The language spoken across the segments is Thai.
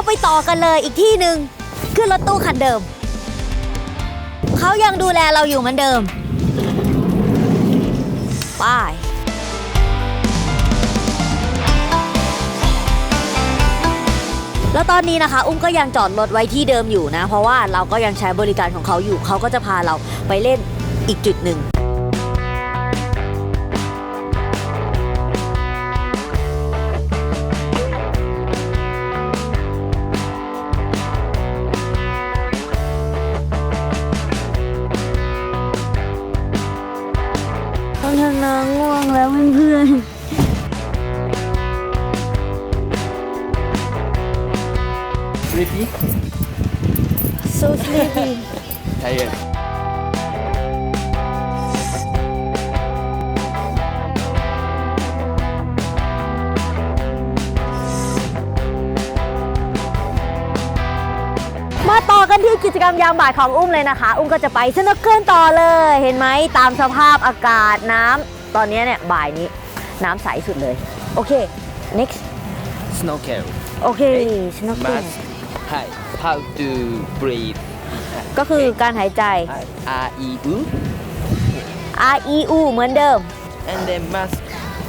เราไปต่อกันเลยอีกที่หนึ่งขึ้นรถตู้คันเดิม เขายังดูแลเราอยู่เหมือนเดิมไปแล้วตอนนี้นะคะ อุ้มก็ยังจอดรถไว้ที่เดิมอยู่นะ เพราะว่าเราก็ยังใช้บริการของเขาอยู่ เขาก็จะพาเราไปเล่นอีกจุดหนึ่ง so sleepy Tired. มาต่อกันที่กิจกรรมยามบ่ายของอุ้มเลยนะคะ อุ้มก็จะไปสนุกเกินต่อเลย เห็นไหมตามสภาพอากาศน้ำตอนนี้เนี่ยบ่ายนี้น้ำใสสุดเลย โอเค next Snorkel. โอเคสนุกเกิน Mask. Hi. How to breathe? ก็คือการหายใจ Hi. R E U. R E U เหมือนเดิม And then mask.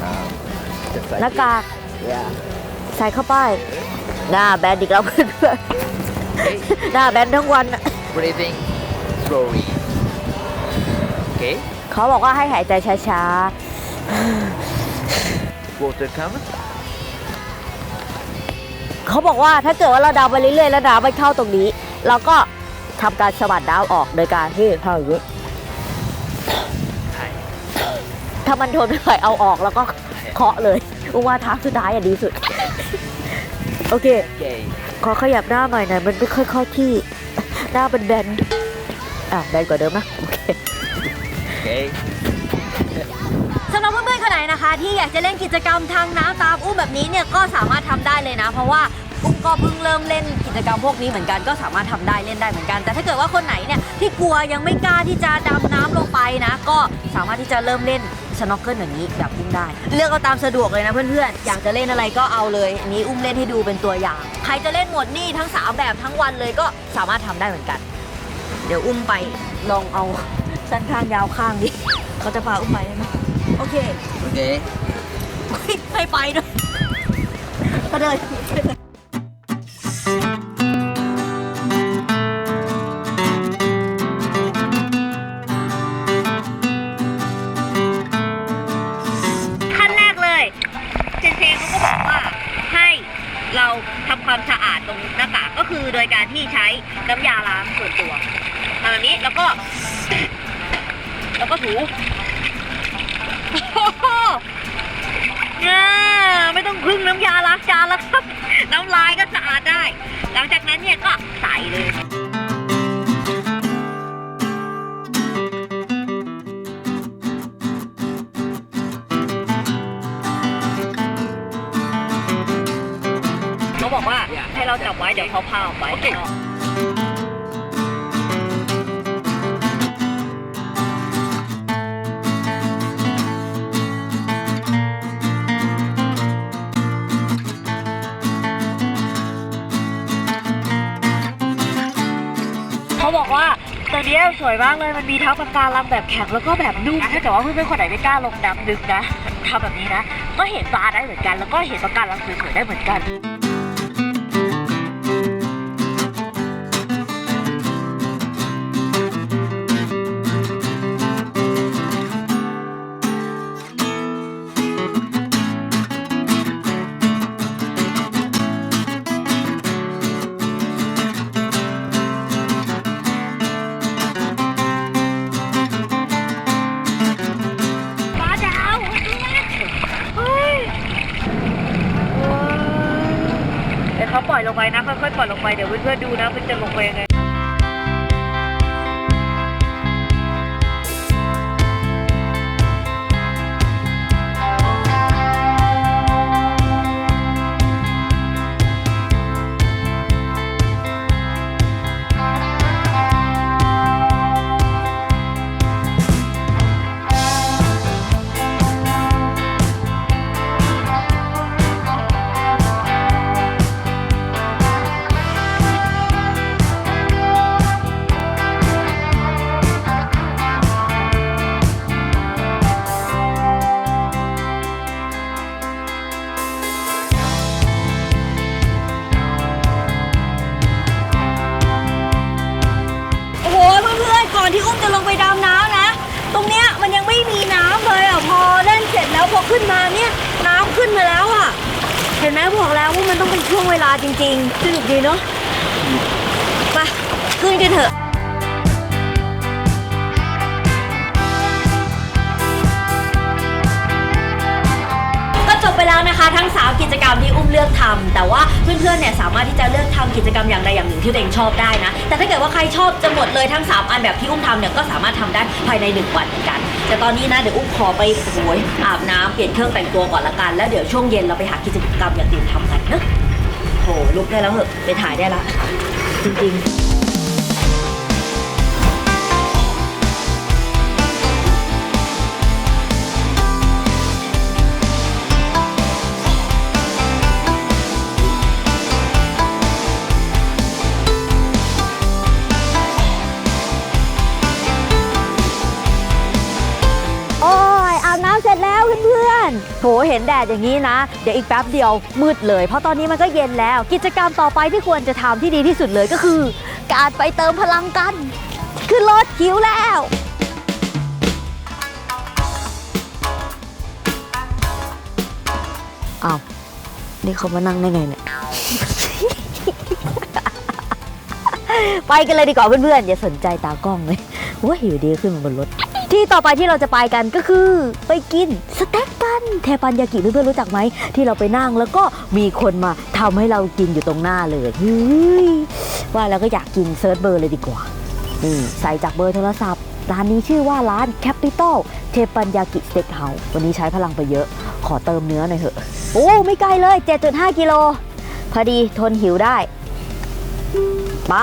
Um, just ห like น้ากาก this. Yeah. ใส่เข้าไป หน้าแบนอีกแล้วเพื่อน Okay. ๆหน้าแบนทั้งวันอะ Breathing slowly. Okay. เขาบอกว่าให้หายใจช้า Water come. เขาบอกว่าถ้าเกิดว่าเราดาวไปเรื่อยๆแล้วดาวไปเข้าตรงนี้ เราก็ทำการสะบัดดาวออกโดยการที่ท่าอย่างนี้ถ้ามันทนไม่ไหวเอาออกแล้วก็เคาะเลยอุว่าทางสุดท้ายอะดีสุด โอเค ขอขยับหน้าหน่อยหน่อยมันไม่ค่อยเข้าที่หน้าเป็นแบนอะแบนกว่าเดิมนะโอเค นๆคนไหนะคะ ที่อยากจะเล่นกิจกรรมทางน้ำตามอุ้มแบบนี้เนี่ยก็สามารถทำได้เลยนะ เพราะว่าอุ้มก็เพิ่งเริ่มเล่นกิจกรรมพวกนี้เหมือนกันก็สามารถทำได้เล่นได้เหมือนกัน แต่ถ้าเกิดว่าคนไหนเนี่ยที่กลัวยังไม่กล้าที่จะดำน้ำลงไปนะ ก็สามารถที่จะเริ่มเล่นสโนว์เกิลอย่างนี้แบบอุ้มได้ เลือกเอาตามสะดวกเลยนะเพื่อนๆอยากจะเล่นอะไรก็เอาเลยอันนี้อุ้มเล่นให้ดูเป็นตัวอย่าง ใครจะเล่นหมดนี่ทั้งสามแบบทั้งวันเลยก็สามารถทำได้เหมือนกัน เดี๋ยวอุ้มไปลองเอาสั้นข้างยาวข้างดิ เขาจะพาอุ้มไปได้ไหม โอเค Okay. ไม่ไม่ไปด้วยก็เดินขั้นแรกเลยเจนเจเขาก็บอกว่าให้เราทำความสะอาดตรงหน้ากากก็คือโดยการที่ใช้น้ำยาล้างส่วนตัวทำแบบนี้แล้วก็ แล้วก็ถู น่าไม่ต้องพึ่งน้ำยาล้างจานแล้วครับ น้ำลายก็สะอาดได้ หลังจากนั้นเนี่ยก็ใส่เลยเขาบอกว่าให้เราจับไว้เดี๋ยวเขาพาออกไป ตัวเนี้สวยมากเลยมันมีทั้งปะการังแบบแข็งแล้วก็แบบนุ่มถ้าเกิดว่าเพื่อนๆคนไหนไม่กล้าลงน้ำลึกนะทำแบบนี้นะ ก็เห็นปลาได้เหมือนกัน แล้วก็เห็นปะการังสวยๆได้เหมือนกัน ปล่อยลงไปนะค่อยๆปล่อยลงไปเดี๋ยวเพื่อนๆดูนะมันจะลงไปยังไง ขึ้นมาเนี่ยน้ำขึ้นมาแล้วอะ เห็นไหมบอกแล้วว่ามันต้องเป็นช่วงเวลาจริงๆสนุกดีเนาะไปขึ้นกันเถอะก็จบไปแล้วนะคะทั้ง 3 กิจกรรมที่อุ้มเลือกทำแต่ว่าเพื่อนๆเนี่ยสามารถที่จะเลือกทำกิจกรรมอย่างใดอย่างหนึ่งที่ตัวเองชอบได้นะ แต่ถ้าเกิดว่าใครชอบจะหมดเลยทั้ง 3 อันแบบที่อุ้มทำเนี่ยก็สามารถทำได้ภายใน 1 วันเหมือนกัน แต่ตอนนี้นะเดี๋ยวอุ้มขอไปโอยอาบน้ำเปลี่ยนเครื่องแต่งตัวก่อนละกัน แล้วเดี๋ยวช่วงเย็นเราไปหากิจกรรมอย่างอื่นทำกันเนอะโหลุกได้แล้วเหอะไปถ่ายได้ละจริงๆ เห็นแดดอย่างนี้นะ เดี๋ยวอีกแป๊บเดียวมืดเลย เพราะตอนนี้มันก็เย็นแล้ว กิจกรรมต่อไปที่ควรจะทำที่ดีที่สุดเลยก็คือ การไปเติมพลังกันขึ้นรถหิวแล้วอ้าวนี่เขามานั่งได้ไงเนี่ย ไปกันเลยดีกว่าเพื่อนๆ อย่าสนใจตากล้องเลยว่าหิวดีขึ้นมาบนรถ ที่ต่อไปที่เราจะไปกันก็คือ ไปกินสเต็กกั นเทปันยากิเพื่อนๆรู้จักไหม ที่เราไปนั่งแล้วก็มีคนมาทำให้เรากินอยู่ตรงหน้าเลยว่าแล้วก็อยากกินเซิร์ชเบอร์เลยดีกว่านี่ใส่จากเบอร์โทรศัพท์ ร้านนี้ชื่อว่าร้าน Capital เทปันยากิสเต็กเฮาส์วันนี้ใช้พลังไปเยอะ ขอเติมเนื้อหน่อยเถอะ โอ้ ไม่ไกลเลย 7.5 กิโล พอดีทนหิวได้ไป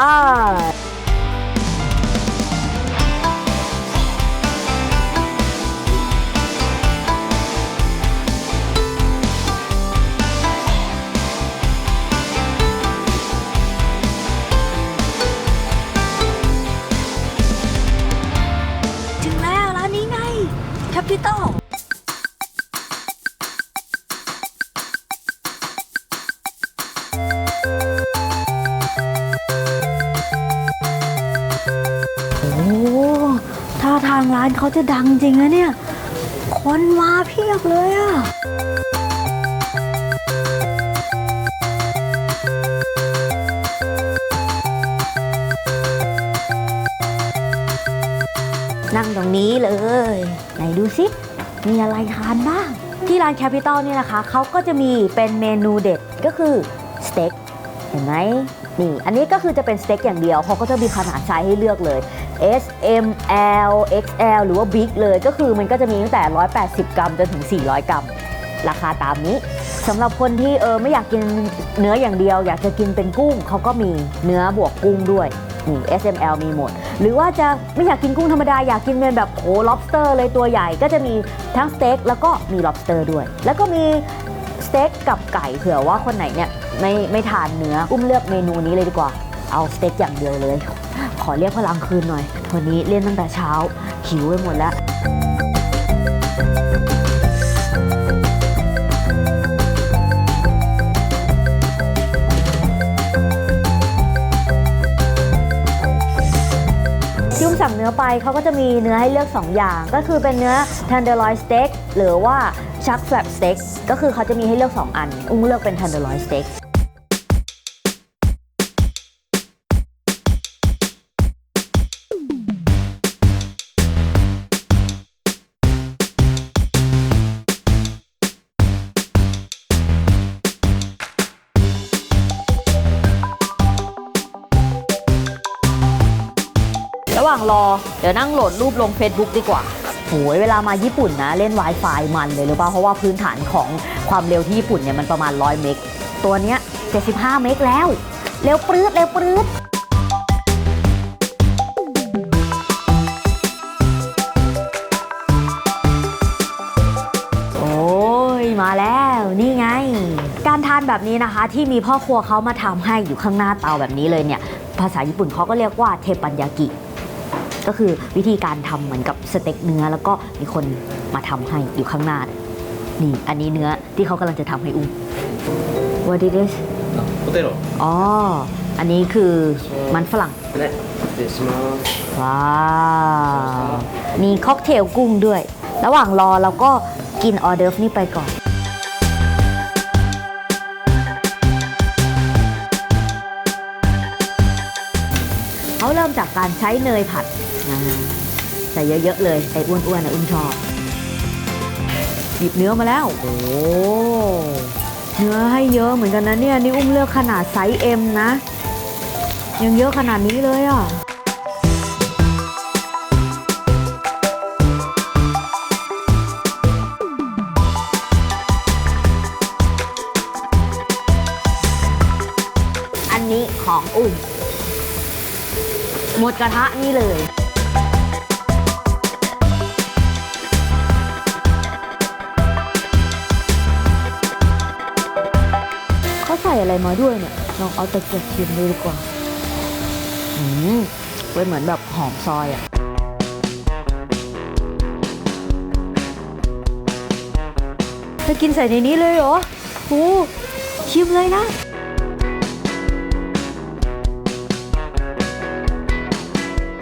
จะดังจริงนะเนี่ย คนมาเพียบเลยอะนั่งตรงนี้เลย ไหนดูสิ มีอะไรทานบ้าง ที่ร้านแคปิตอลนี่นะคะ เขาก็จะมีเป็นเมนูเด็ดก็คือสเต็ก เห็นไหมนี่ อันนี้ก็คือจะเป็นสเต็กอย่างเดียว เขาก็จะมีขนาดไซส์ให้เลือกเลย S M L X L หรือว่า Big เลยก็คือมันก็จะมีตั้งแต่ 180 กรัมจนถึง 400 กรัม ราคาตามนี้สำหรับคนที่เออไม่อยากกินเนื้ออย่างเดียว อยากจะกินเป็นกุ้งเขาก็มีเนื้อบวกกุ้งด้วยนี่ S M L มีหมด หรือว่าจะไม่อยากกินกุ้งธรรมดา อยากกินเป็นแบบโอ้ lobster เลยตัวใหญ่ก็จะมีทั้งสเต็กแล้วก็มี lobster ด้วย แล้วก็มีสเต็กกับไก่เผื่อว่าคนไหนเนี่ยไม่ไม่ทานเนื้ออุ้มเลือกเมนูนี้เลยดีกว่า เอาสเต็กอย่างเดียวเลย อเรียกพลังคืนหน่อยวันนี้เล่นตั้งแต่เช้าหิวไปหมดแล้วที่มสั่งเนื้อไปเขาก็จะมีเนื้อให้เลือก 2 อย่าง ก็คือเป็นเนื้อ tenderloin steak หรือว่า chuck flap steak ก็คือเขาจะมีให้เลือก 2 อัน อุ้มเลือกเป็น tenderloin steak หว่างรอ เดี๋ยวนั่งโหลดรูปลง Facebook ดีกว่าโหยเวลามาญี่ปุ่นนะ เล่น Wi-Fi มันเลยหรือเปล่าเพราะว่าพื้นฐานของความเร็วที่ญี่ปุ่นเนี่ยมันประมาณ 100 เมกตัวเนี้ย 75 เมกแล้ว เร็วปรื๊ดเร็วปรื๊ดโอ้ยมาแล้วนี่ไง การทานแบบนี้นะคะ ที่มีพ่อครัวเขามาทำให้อยู่ข้างหน้าเตาแบบนี้เลยเนี่ย ภาษาญี่ปุ่นเขาก็เรียกว่าเทปันยากิ ก็คือวิธีการทำเหมือนกับสเต็กเนื้อ แล้วก็มีคนมาทำให้อยู่ข้างหน้า นี่ อันนี้เนื้อที่เขากำลังจะทำให้อุ้ม What is this โปเตโรอ๋อ อันนี้คือมันฝรั่งว้าวมีค็อกเทลกุ้งด้วย ระหว่างรอเราก็กินออเดิร์ฟนี่ไปก่อนเขาเริ่มจากการใช้เนยผัด ใส่เยอะๆเลยไอ้อ้วนๆนะอุ้มชอบหยิบเนื้อมาแล้ว โอ้เนื้อให้เยอะเหมือนกันนะเนี่ยนี่อุ้มเลือกขนาดไซส์ M นะ ยังเยอะขนาดนี้เลยอะอันนี้ของอุ้มหมดกระทะนี่เลย อะไรมาด้วยเนี่ยลองเอาตะเกียบชิมดูดีกว่าอืมเป็นเหมือนแบบหอมซอยอะจะกินใส่ในนี้เลยเหรอโอ้ชิมเลยนะ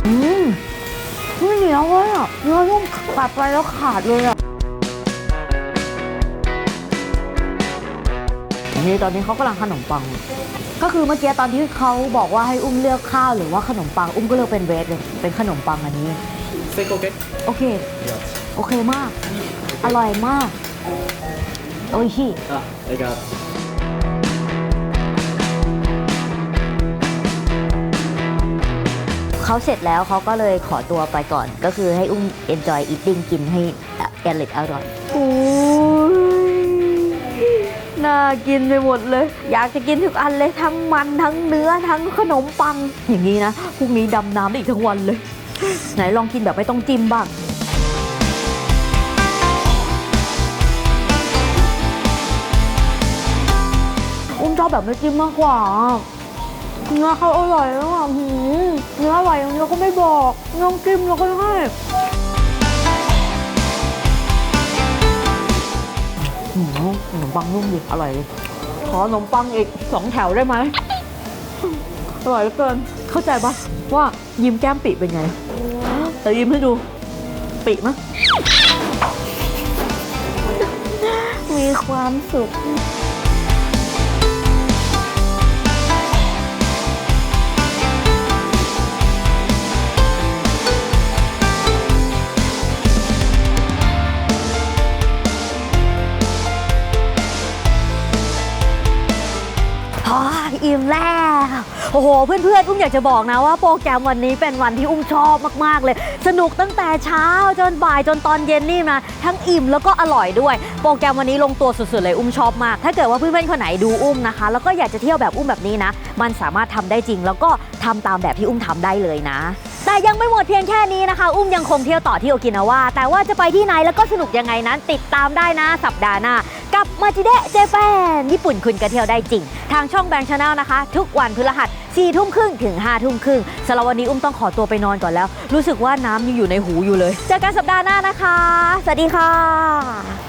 อืมไม่เหนียวเลยอะเนื้อนุ่มกัดไปแล้วขาดเลยอะ ทีตอนนี้เขากำลังขนมปัง ก็คือเมื่อกี้ตอนที่เขาบอกว่าให้อุ้มเลือกข้าวหรือว่าขนมปัง อุ้มก็เลือกเป็นเวทเลยเป็นขนมปังอันนี้ Steak โอเคโอเคมาก อร่อยมาก โอ้ยชิ Ah, I got. เขาเสร็จแล้วเขาก็เลยขอตัวไปก่อน ก็คือให้อุ้ม enjoy eating กินให้อร่อยอร่อย โอ้ น่ากินไปหมดเลย อยากจะกินทุกอันเลยทั้งมันทั้งเนื้อทั้งขนมปัง อย่างนี้นะพรุ่งนี้ดำน้ำได้อีกทั้งวันเลย ไหนลองกินแบบไม่ต้องจิ้มบ้างอุ้มชอบแบบไม่จิ้มมากกว่าเนื้อเขาอร่อยแล้วอะหืมเนื้ออร่อยอย่างนี้เราก็ไม่บอกน้องจิ้มเราก็ให้ หืมขนมปังนุ่มดิอร่อยขอขนมปังอีกสองแถวได้ไหมอร่อยเหลือเกิน เข้าใจปะว่ายิ้มแก้มปิเป็นไงแต่ยิ้มให้ดู ปิมะมีความสุข อิ่มแล้ว โอ้โห เพื่อนๆ อุ้มอยากจะบอกนะว่าโปรแกรมวันนี้เป็นวันที่อุ้มชอบมากๆเลย สนุกตั้งแต่เช้าจนบ่ายจนตอนเย็นนี่นะทั้งอิ่มแล้วก็อร่อยด้วย โปรแกรมวันนี้ลงตัวสุดๆเลยอุ้มชอบมาก ถ้าเกิดว่าเพื่อนๆ คนไหนดูอุ้มนะคะ แล้วก็อยากจะเที่ยวแบบอุ้มแบบนี้นะ มันสามารถทำได้จริง แล้วก็ทำตามแบบที่อุ้มทำได้เลยนะแต่ยังไม่หมดเพียงแค่นี้นะคะ อุ้มยังคงเที่ยวต่อที่โอกินาวาแต่ว่าจะไปที่ไหนแล้วก็สนุกยังไงนั้น ติดตามได้นะสัปดาห์หน้า กับมาจิเดะเจแปนญี่ปุ่นคุณก็เที่ยวได้จริง ทางช่องแบงค์ชาแนลนะคะ ทุกวันพฤหัส4ทุ่มครึ่งถึง5ทุ่มครึ่งสำหรับวันนี้อุ้มต้องขอตัวไปนอนก่อนแล้ว รู้สึกว่าน้ำยังอยู่ในหูอยู่เลย เจอกันสัปดาห์หน้านะคะ สวัสดีค่ะ